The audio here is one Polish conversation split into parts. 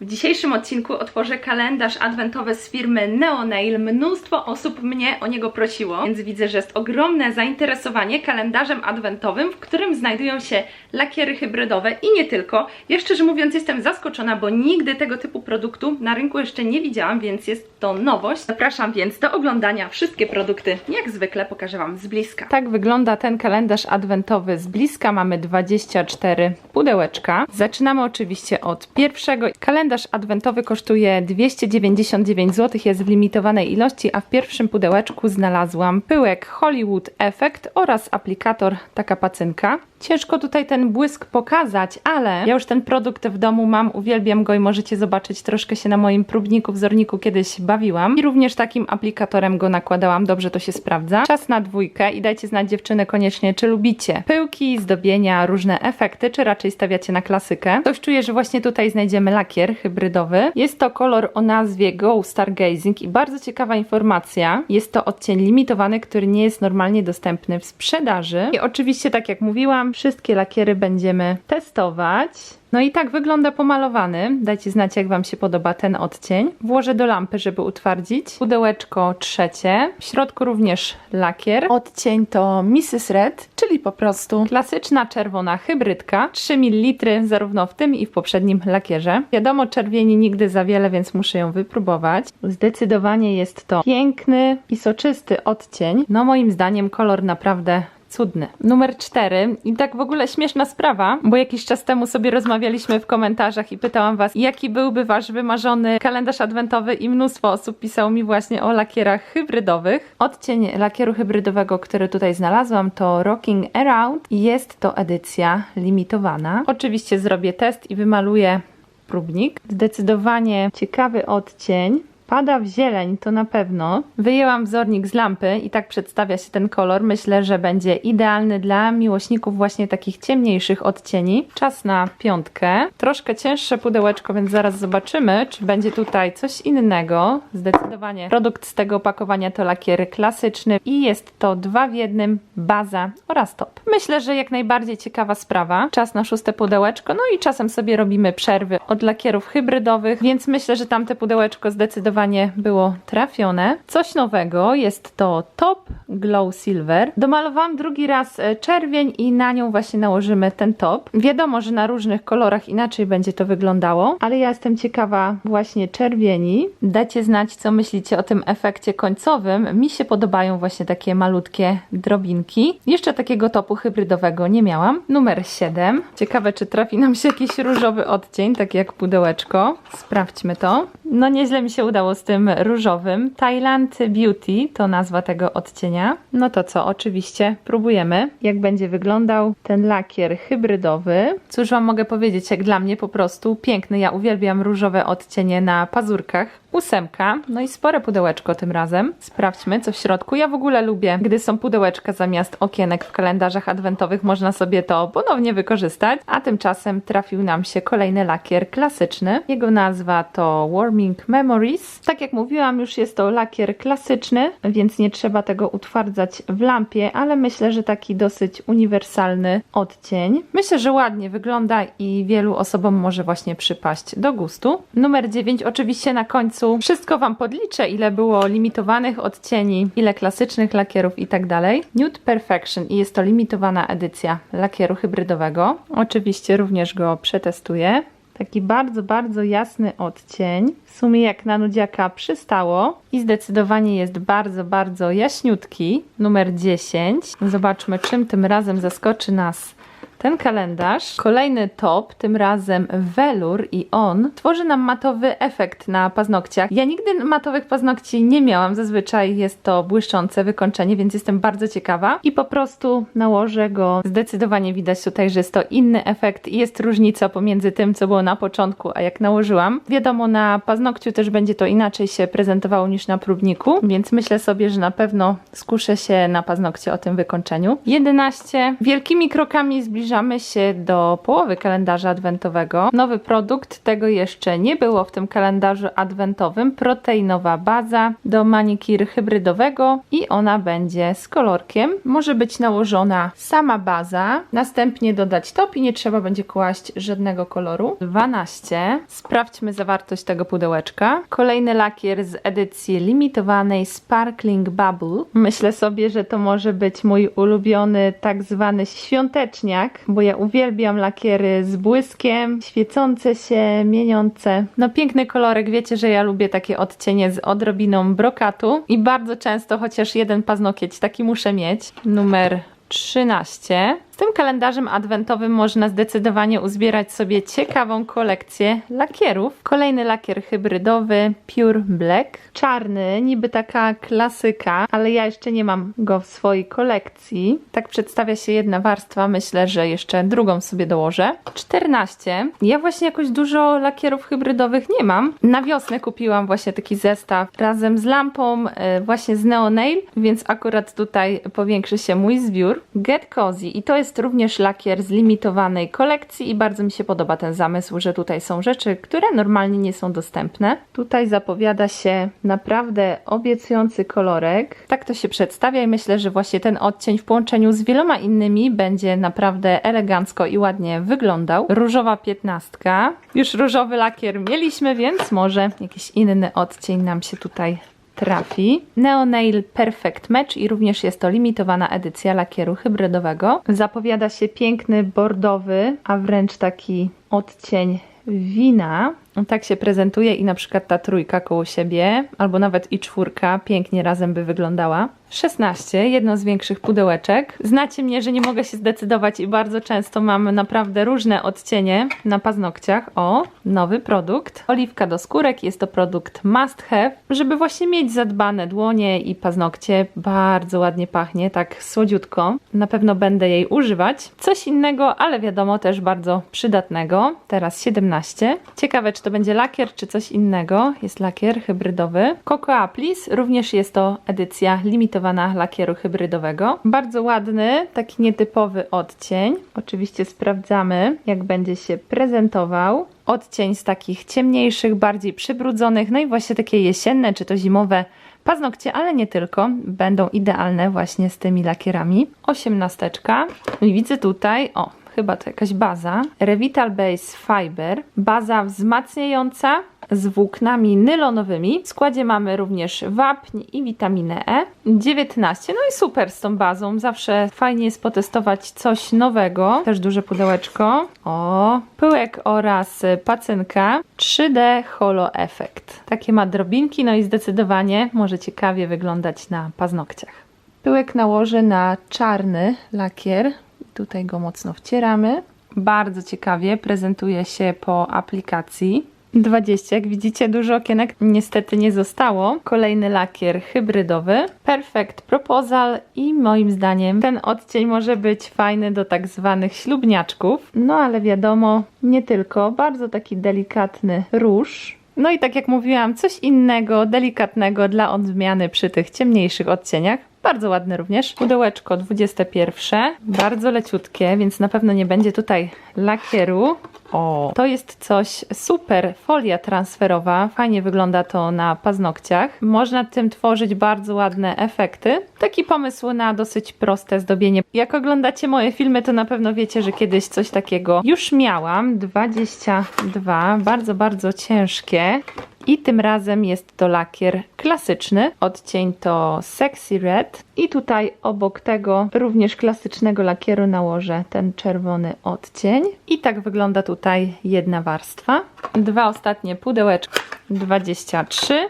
W dzisiejszym odcinku otworzę kalendarz adwentowy z firmy Neonail. Mnóstwo osób mnie o niego prosiło, więc widzę, że jest ogromne zainteresowanie kalendarzem adwentowym, w którym znajdują się lakiery hybrydowe i nie tylko. Ja szczerze mówiąc jestem zaskoczona, bo nigdy tego typu produktu na rynku jeszcze nie widziałam, więc jest to nowość. Zapraszam więc do oglądania wszystkie produkty. Jak zwykle pokażę Wam z bliska. Tak wygląda ten kalendarz adwentowy z bliska. Mamy 24 pudełeczka. Zaczynamy oczywiście od pierwszego. Kalendarz adwentowy kosztuje 299 zł, jest w limitowanej ilości, a w pierwszym pudełeczku znalazłam pyłek Hollywood Effect oraz aplikator taka pacynka. Ciężko tutaj ten błysk pokazać, ale ja już ten produkt w domu mam, uwielbiam go i możecie zobaczyć, troszkę się na moim próbniku, wzorniku kiedyś bawiłam i również takim aplikatorem go nakładałam, dobrze to się sprawdza. Czas na dwójkę i dajcie znać dziewczyny koniecznie, czy lubicie pyłki, zdobienia, różne efekty, czy raczej stawiacie na klasykę. Coś czuję, że właśnie tutaj znajdziemy lakier hybrydowy. Jest to kolor o nazwie Go Stargazing i bardzo ciekawa informacja. Jest to odcień limitowany, który nie jest normalnie dostępny w sprzedaży. I oczywiście, tak jak mówiłam, wszystkie lakiery będziemy testować. No i tak wygląda pomalowany. Dajcie znać, jak Wam się podoba ten odcień. Włożę do lampy, żeby utwardzić. Pudełeczko trzecie. W środku również lakier. Odcień to Mrs. Red, czyli po prostu klasyczna czerwona hybrydka. 3 ml zarówno w tym i w poprzednim lakierze. Wiadomo, czerwieni nigdy za wiele, więc muszę ją wypróbować. Zdecydowanie jest to piękny i soczysty odcień. No moim zdaniem kolor naprawdę cudny. Numer cztery. I tak w ogóle śmieszna sprawa, bo jakiś czas temu sobie rozmawialiśmy w komentarzach i pytałam Was, jaki byłby Wasz wymarzony kalendarz adwentowy i mnóstwo osób pisało mi właśnie o lakierach hybrydowych. Odcień lakieru hybrydowego, który tutaj znalazłam to Rocking Around jest to edycja limitowana. Oczywiście zrobię test i wymaluję próbnik. Zdecydowanie ciekawy odcień. Pada w zieleń, to na pewno. Wyjęłam wzornik z lampy i tak przedstawia się ten kolor. Myślę, że będzie idealny dla miłośników właśnie takich ciemniejszych odcieni. Czas na piątkę. Troszkę cięższe pudełeczko, więc zaraz zobaczymy, czy będzie tutaj coś innego. Zdecydowanie produkt z tego opakowania to lakier klasyczny i jest to dwa w jednym, baza oraz top. Myślę, że jak najbardziej ciekawa sprawa. Czas na szóste pudełeczko, no i czasem sobie robimy przerwy od lakierów hybrydowych, więc myślę, że tamte pudełeczko zdecydowanie było trafione. Coś nowego jest to Top Glow Silver. Domalowałam drugi raz e, czerwień i na nią właśnie nałożymy ten top. Wiadomo, że na różnych kolorach inaczej będzie to wyglądało, ale ja jestem ciekawa właśnie czerwieni. Dajcie znać, co myślicie o tym efekcie końcowym. Mi się podobają właśnie takie malutkie drobinki. Jeszcze takiego topu hybrydowego nie miałam. Numer 7. Ciekawe, czy trafi nam się jakiś różowy odcień, tak jak pudełeczko. Sprawdźmy to. No nieźle mi się udało z tym różowym. Thailand Beauty to nazwa tego odcienia. No to co, oczywiście próbujemy, jak będzie wyglądał ten lakier hybrydowy. Cóż Wam mogę powiedzieć, jak dla mnie po prostu piękny. Ja uwielbiam różowe odcienie na pazurkach. Ósemka, no i spore pudełeczko tym razem. Sprawdźmy, co w środku. Ja w ogóle lubię, gdy są pudełeczka zamiast okienek w kalendarzach adwentowych, można sobie to ponownie wykorzystać. A tymczasem trafił nam się kolejny lakier klasyczny. Jego nazwa to Warming Memories. Tak jak mówiłam, już jest to lakier klasyczny, więc nie trzeba tego utwardzać w lampie, ale myślę, że taki dosyć uniwersalny odcień. Myślę, że ładnie wygląda i wielu osobom może właśnie przypaść do gustu. Numer 9 oczywiście na końcu wszystko Wam podliczę, ile było limitowanych odcieni, ile klasycznych lakierów i tak dalej. Nude Perfection i jest to limitowana edycja lakieru hybrydowego. Oczywiście również go przetestuję. Taki bardzo, bardzo jasny odcień. W sumie jak na nudziaka przystało. I zdecydowanie jest bardzo, bardzo jaśniutki. Numer 10. Zobaczmy, czym tym razem zaskoczy nas ten kalendarz. Kolejny top, tym razem welur i on tworzy nam matowy efekt na paznokciach. Ja nigdy matowych paznokci nie miałam, zazwyczaj jest to błyszczące wykończenie, więc jestem bardzo ciekawa i po prostu nałożę go. Zdecydowanie widać tutaj, że jest to inny efekt i jest różnica pomiędzy tym, co było na początku, a jak nałożyłam. Wiadomo, na paznokciu też będzie to inaczej się prezentowało niż na próbniku, więc myślę sobie, że na pewno skuszę się na paznokcie o tym wykończeniu. 11. Wielkimi krokami zbliżamy zbliżamy się do połowy kalendarza adwentowego. Nowy produkt, tego jeszcze nie było w tym kalendarzu adwentowym. Proteinowa baza do manikir hybrydowego i ona będzie z kolorkiem. Może być nałożona sama baza, następnie dodać top i nie trzeba będzie kłaść żadnego koloru. 12. Sprawdźmy zawartość tego pudełeczka. Kolejny lakier z edycji limitowanej Sparkling Bubble. Myślę sobie, że to może być mój ulubiony tak zwany świąteczniak, bo ja uwielbiam lakiery z błyskiem, świecące się, mieniące. No piękny kolorek, wiecie, że ja lubię takie odcienie z odrobiną brokatu i bardzo często chociaż jeden paznokieć taki muszę mieć. Numer 13. Tym kalendarzem adwentowym można zdecydowanie uzbierać sobie ciekawą kolekcję lakierów. Kolejny lakier hybrydowy Pure Black. Czarny, niby taka klasyka, ale ja jeszcze nie mam go w swojej kolekcji. Tak przedstawia się jedna warstwa, myślę, że jeszcze drugą sobie dołożę. 14. Ja właśnie jakoś dużo lakierów hybrydowych nie mam. Na wiosnę kupiłam właśnie taki zestaw razem z lampą, e, właśnie z Neo Nail, więc akurat tutaj powiększy się mój zbiór. Get Cozy i to jest również lakier z limitowanej kolekcji i bardzo mi się podoba ten zamysł, że tutaj są rzeczy, które normalnie nie są dostępne. Tutaj zapowiada się naprawdę obiecujący kolorek. Tak to się przedstawia i myślę, że właśnie ten odcień w połączeniu z wieloma innymi będzie naprawdę elegancko i ładnie wyglądał. Różowa piętnastka. Już różowy lakier mieliśmy, więc może jakiś inny odcień nam się tutaj trafi. Neo Nail Perfect Match i również jest to limitowana edycja lakieru hybrydowego. Zapowiada się piękny bordowy, a wręcz taki odcień wina. Tak się prezentuje i na przykład ta trójka koło siebie, albo nawet i czwórka pięknie razem by wyglądała. 16, jedno z większych pudełeczek. Znacie mnie, że nie mogę się zdecydować i bardzo często mam naprawdę różne odcienie na paznokciach. O, nowy produkt. Oliwka do skórek, jest to produkt must have, żeby właśnie mieć zadbane dłonie i paznokcie. Bardzo ładnie pachnie, tak słodziutko. Na pewno będę jej używać. Coś innego, ale wiadomo też bardzo przydatnego. Teraz 17. Ciekawe, czy to będzie lakier, czy coś innego. Jest lakier hybrydowy. Coco Applis, również jest to edycja limitowana lakieru hybrydowego. Bardzo ładny, taki nietypowy odcień. Oczywiście sprawdzamy, jak będzie się prezentował. Odcień z takich ciemniejszych, bardziej przybrudzonych, no i właśnie takie jesienne czy to zimowe paznokcie, ale nie tylko, będą idealne właśnie z tymi lakierami. Osiemnasteczka. I widzę tutaj, o, chyba to jakaś baza. Revital Base Fiber, baza wzmacniająca z włóknami nylonowymi. W składzie mamy również wapń i witaminę E. 19, no i super z tą bazą. Zawsze fajnie jest potestować coś nowego. Też duże pudełeczko. O, pyłek oraz pacynka. 3D Holo Effect. Takie ma drobinki, no i zdecydowanie może ciekawie wyglądać na paznokciach. Pyłek nałożę na czarny lakier. Tutaj go mocno wcieramy. Bardzo ciekawie prezentuje się po aplikacji. 20, jak widzicie dużo okienek niestety nie zostało. Kolejny lakier hybrydowy. Perfect Proposal i moim zdaniem ten odcień może być fajny do tak zwanych ślubniaczków. No ale wiadomo, nie tylko. Bardzo taki delikatny róż. No i tak jak mówiłam, coś innego, delikatnego dla odmiany przy tych ciemniejszych odcieniach. Bardzo ładne również. Pudełeczko 21. Bardzo leciutkie, więc na pewno nie będzie tutaj lakieru. O, to jest coś super. Folia transferowa. Fajnie wygląda to na paznokciach. Można tym tworzyć bardzo ładne efekty. Taki pomysł na dosyć proste zdobienie. Jak oglądacie moje filmy, to na pewno wiecie, że kiedyś coś takiego już miałam. 22. Bardzo, bardzo ciężkie. I tym razem jest to lakier klasyczny. Odcień to Sexy Red. I tutaj obok tego również klasycznego lakieru nałożę ten czerwony odcień. I tak wygląda tutaj jedna warstwa. Dwa ostatnie pudełeczka. 23.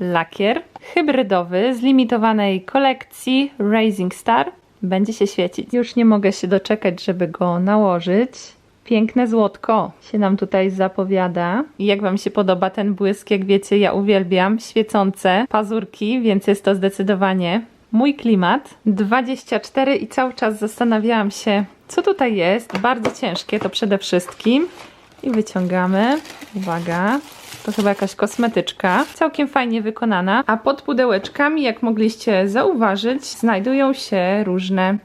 Lakier hybrydowy z limitowanej kolekcji Rising Star. Będzie się świecić. Już nie mogę się doczekać, żeby go nałożyć. Piękne złotko się nam tutaj zapowiada. I jak Wam się podoba ten błysk, jak wiecie, ja uwielbiam świecące pazurki, więc jest to zdecydowanie mój klimat. 24 i cały czas zastanawiałam się, co tutaj jest. Bardzo ciężkie to przede wszystkim. I wyciągamy. Uwaga. To chyba jakaś kosmetyczka. Całkiem fajnie wykonana. A pod pudełeczkami, jak mogliście zauważyć, znajdują się różne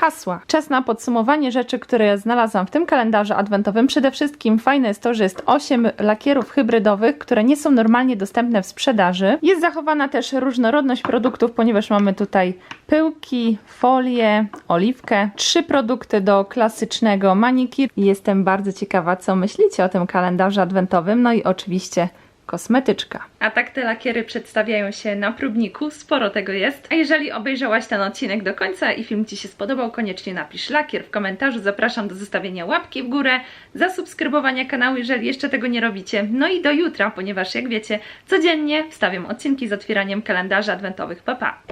Hasła. Czas na podsumowanie rzeczy, które znalazłam w tym kalendarzu adwentowym. Przede wszystkim fajne jest to, że jest 8 lakierów hybrydowych, które nie są normalnie dostępne w sprzedaży. Jest zachowana też różnorodność produktów, ponieważ mamy tutaj pyłki, folię, oliwkę, trzy produkty do klasycznego manikir. Jestem bardzo ciekawa, co myślicie o tym kalendarzu adwentowym. No i oczywiście kosmetyczka. A tak te lakiery przedstawiają się na próbniku, sporo tego jest. A jeżeli obejrzałaś ten odcinek do końca i film Ci się spodobał, koniecznie napisz lakier w komentarzu. Zapraszam do zostawienia łapki w górę, zasubskrybowania kanału, jeżeli jeszcze tego nie robicie. No i do jutra, ponieważ jak wiecie, codziennie wstawiam odcinki z otwieraniem kalendarzy adwentowych. Pa, pa!